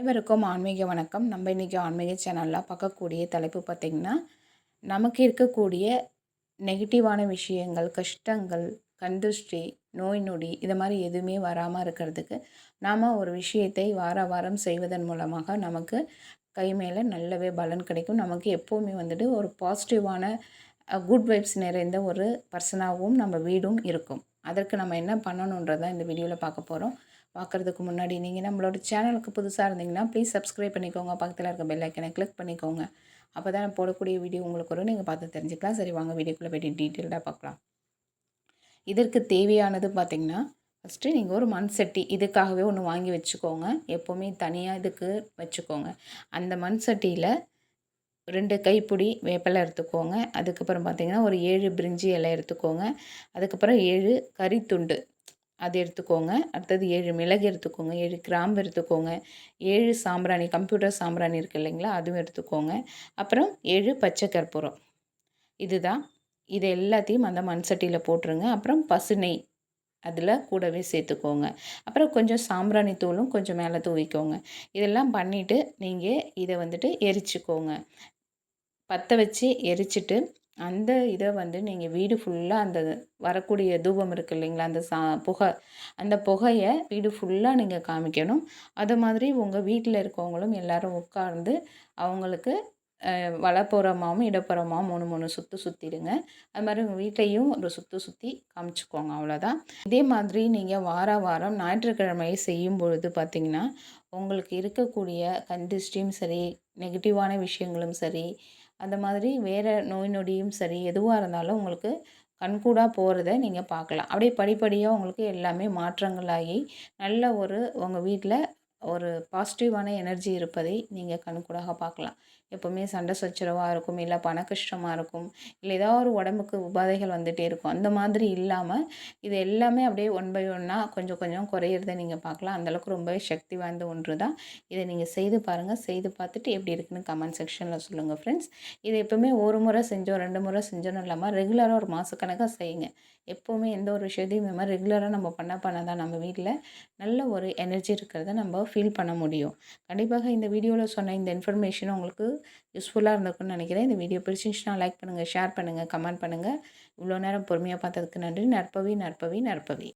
அனைவருக்கும் ஆன்மீக வணக்கம். நம்ம இன்றைக்கி ஆன்மீக சேனலில் பார்க்கக்கூடிய தலைப்பு பார்த்திங்கன்னா நமக்கு இருக்கக்கூடிய நெகட்டிவான விஷயங்கள் கஷ்டங்கள் கந்துஷ்டி நோய் நொடி இது மாதிரி எதுவுமே வராமல் இருக்கிறதுக்கு நாம் ஒரு விஷயத்தை வார வாரம் செய்வதன் மூலமாக நமக்கு கை மேலே நல்லாவே பலன் கிடைக்கும். நமக்கு எப்போவுமே வந்துட்டு ஒரு பாசிட்டிவான குட் வைப்ஸ் நிறைந்த ஒரு பர்சனாகவும் நம்ம வீடும் இருக்கும். அதற்கு நம்ம என்ன பண்ணணுன்றதான் இந்த வீடியோவில் பார்க்க போகிறோம் பார்க்குறதுக்கு முன்னாடி நீங்கள் நம்மளோட சேனலுக்கு புதுசாக இருந்தீங்கன்னா ப்ளீஸ் சப்ஸ்கிரைப் பண்ணிக்கோங்க. பக்கத்தில் இருக்க பெல் ஐக்கனை கிளிக் பண்ணிக்கோங்க. அப்போ தான் நான் போடக்கூடிய வீடியோ உங்களுக்கு வரும். நீங்கள் பார்த்து தெரிஞ்சுக்கலாம். சரி வாங்க வீடியோக்குள்ளே போய்ட்டு டீட்டெயில்டாக பார்க்கலாம். இதற்கு தேவையானது பார்த்திங்கன்னா ஃபஸ்ட்டு நீங்கள் ஒரு மண் சட்டி இதுக்காகவே ஒன்று வாங்கி வச்சுக்கோங்க. எப்போவுமே தனியாக இதுக்கு வச்சுக்கோங்க. அந்த மண் சட்டியில் ரெண்டு கைப்பிடி வேப்பிலை எடுத்துக்கோங்க. அதுக்கப்புறம் பார்த்திங்கன்னா ஒரு ஏழு பிரிஞ்சி இலை எடுத்துக்கோங்க. அதுக்கப்புறம் ஏழு கறித்துண்டு. அது எடுத்துக்கோங்க. அடுத்தது ஏழு மிளகு எடுத்துக்கோங்க. ஏழு கிராம்பு எடுத்துக்கோங்க. ஏழு சாம்பிராணி கம்ப்யூட்டர் சாம்பிராணி இருக்குது இல்லைங்களா? அதுவும் எடுத்துக்கோங்க. அப்புறம் ஏழு பச்சை கற்பூரம். இதுதான். இது எல்லாத்தையும் அந்த மண் சட்டியில் போட்டுருங்க. அப்புறம் பசுனை அதில் கூடவே சேர்த்துக்கோங்க. அப்புறம் கொஞ்சம் சாம்பிராணி தூளும் கொஞ்சம் மேலே தூவிக்கோங்க. இதெல்லாம் பண்ணிவிட்டு நீங்கள் இதை வந்துட்டு எரிச்சுக்கோங்க. பற்ற வச்சு எரிச்சிட்டு அந்த இதை வந்து நீங்கள் வீடு ஃபுல்லாக அந்த வரக்கூடிய தூபம் இருக்குது இல்லைங்களா? அந்த சா புகை. அந்த புகையை வீடு ஃபுல்லாக நீங்கள் காமிக்கணும். அது மாதிரி உங்கள் வீட்டில் இருக்கவங்களும் எல்லோரும் உட்கார்ந்து அவங்களுக்கு வலப்புறமாகவும் இடப்புறமாகவும் மூணு மூணு சுற்று சுற்றிடுங்க அது மாதிரி உங்கள் வீட்டையும் ஒரு சுற்று சுற்றி காமிச்சிக்கோங்க. அவ்வளோதான் இதே மாதிரி நீங்கள் வார வாரம் ஞாயிற்றுக்கிழமையை செய்யும் பொழுது பார்த்திங்கன்னா உங்களுக்கு இருக்கக்கூடிய கந்திஷ்டியும் சரி நெகட்டிவான விஷயங்களும் சரி அந்த மாதிரி வேறு நோய் நொடியும் சரி எதுவாக இருந்தாலும் உங்களுக்கு கண்கூடாக போகிறத நீங்கள் பார்க்கலாம். அப்படியே படிப்படியாக உங்களுக்கு எல்லாமே மாற்றங்களாகி நல்ல ஒரு உங்கள் வீட்டில் ஒரு பாசிட்டிவான எனர்ஜி இருப்பதை நீங்கள் கண்கூடாக பார்க்கலாம். எப்போவுமே சண்டை சச்சரவாக இருக்கும் இல்லை பண கஷ்டமாக இருக்கும் இல்லை ஏதாவது ஒரு உடம்புக்கு உபாதைகள் வந்துகிட்டே இருக்கும். அந்த மாதிரி இல்லாமல் இது எல்லாமே அப்படியே ஒன் பை ஒன்னாக கொஞ்சம் கொஞ்சம் குறையிறத நீங்கள் பார்க்கலாம். அந்தளவுக்கு ரொம்பவே சக்தி வாய்ந்த ஒன்று தான். இதை நீங்கள் செய்து பாருங்கள் செய்து பார்த்துட்டு எப்படி இருக்குன்னு கமெண்ட் செக்ஷனில் சொல்லுங்கள் ஃப்ரெண்ட்ஸ் இதை எப்போவுமே ஒரு முறை செஞ்சோம் ரெண்டு முறை செஞ்சோன்னு இல்லாமல் ரெகுலராக ஒரு மாதக்கணக்காக செய்யுங்க. எப்போவுமே எந்த ஒரு விஷயத்தையும் இந்த மாதிரி ரெகுலராக நம்ம பண்ண பண்ண தான் நம்ம வீட்டில் நல்ல ஒரு எனர்ஜி இருக்கிறத நம்ம ஃபீல் பண்ண முடியும். கண்டிப்பாக இந்த வீடியோவில் சொன்ன இந்த இன்ஃபர்மேஷன் உங்களுக்கு யூஸ்ஃபுல்லாக இருந்திருக்குன்னு நினைக்கிறேன். இந்த வீடியோ பிடிச்சிருந்துச்சுன்னா லைக் பண்ணுங்கள் ஷேர் பண்ணுங்கள் கமெண்ட் பண்ணுங்கள் இவ்வளோ நேரம் பொறுமையாக பார்த்ததுக்கு நன்றி. நற்பவி நற்பவி நற்பவி.